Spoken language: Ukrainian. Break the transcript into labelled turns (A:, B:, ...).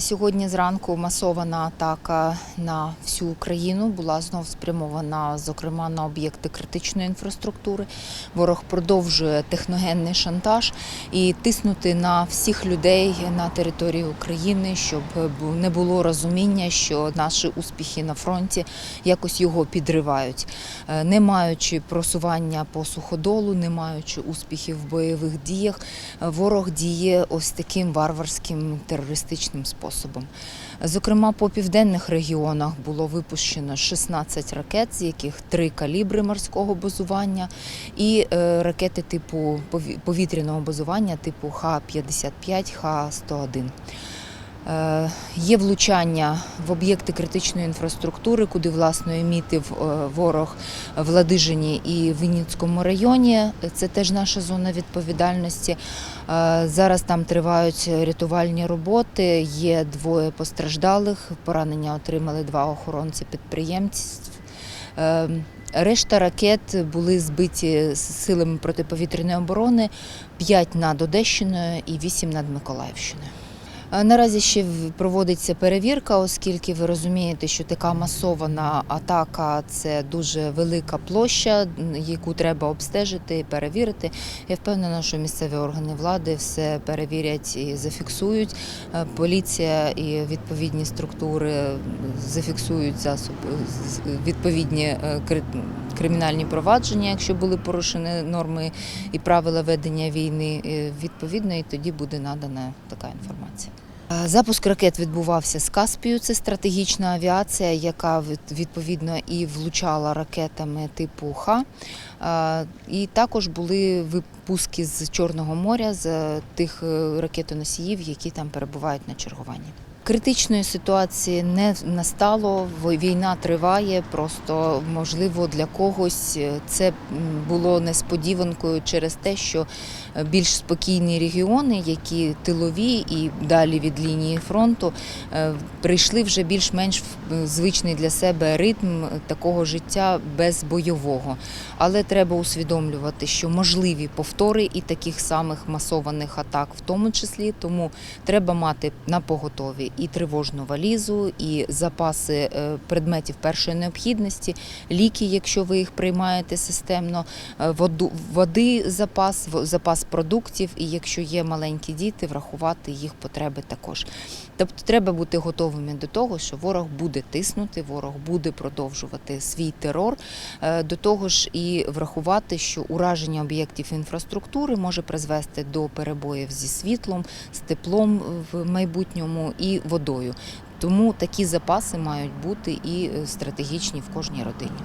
A: Сьогодні зранку масована атака на всю Україну була знов спрямована, зокрема, на об'єкти критичної інфраструктури. Ворог продовжує техногенний шантаж і тиснути на всіх людей на території України, щоб не було розуміння, що наші успіхи на фронті якось його підривають, Е, не маючи просування по суходолу, не маючи успіхів в бойових діях, е, ворог діє ось таким варварським терористичним способом. Зокрема, по південних регіонах було випущено 16 ракет, з яких три калібри морського базування, і е, ракети типу повітряного базування типу Х-55, Х-101. Е, Є влучання в об'єкти критичної інфраструктури, куди власне мітив е, ворог в Ладижині і Вінницькому районі. Це теж наша зона відповідальності. Е, Зараз там тривають рятувальні роботи. Є двоє постраждалих. Поранення отримали два охоронці підприємців. Решта ракет були збиті силами протиповітряної оборони, 5 над Одещиною і 8 над Миколаївщиною. Е, Наразі ще проводиться перевірка, оскільки ви розумієте, що така масована атака це дуже велика площа, яку треба обстежити і перевірити. Я впевнена, що місцеві органи влади все перевірять і зафіксують. Е, Поліція і відповідні структури зафіксують засоби відповідні е, кримінальні провадження, якщо були порушені норми і правила ведення війни. Відповідно, і тоді буде надана така інформація. Е, Запуск ракет відбувався з Каспію. Це стратегічна авіація, яка відповідно і влучала ракетами типу Х. Е, І також були випуски з Чорного моря з тих е, ракетоносіїв, які там перебувають на чергуванні. Критичної ситуації не настало. Війна триває. Просто можливо для когось е, це було несподіванкою через те, що е, більш спокійні регіони, які тилові і далі від лінії фронту, е, прийшли вже більш-менш в звичний для себе ритм такого життя без бойового. Але треба усвідомлювати, що можливі повтори і таких самих масованих атак, в тому числі, тому треба мати на поготові і тривожну валізу, і запаси е, предметів першої необхідності, ліки, якщо ви їх приймаєте системно, е, воду, води запас, запас продуктів, і якщо є маленькі діти, врахувати їх потреби також. Тобто треба бути готовими до того, що ворог буде тиснути, ворог буде продовжувати свій терор. Е, До того ж, і врахувати, що ураження об'єктів інфраструктури може призвести до перебоїв зі світлом, з теплом в майбутньому і водою. Тому такі запаси мають бути і е, стратегічні в кожній родині.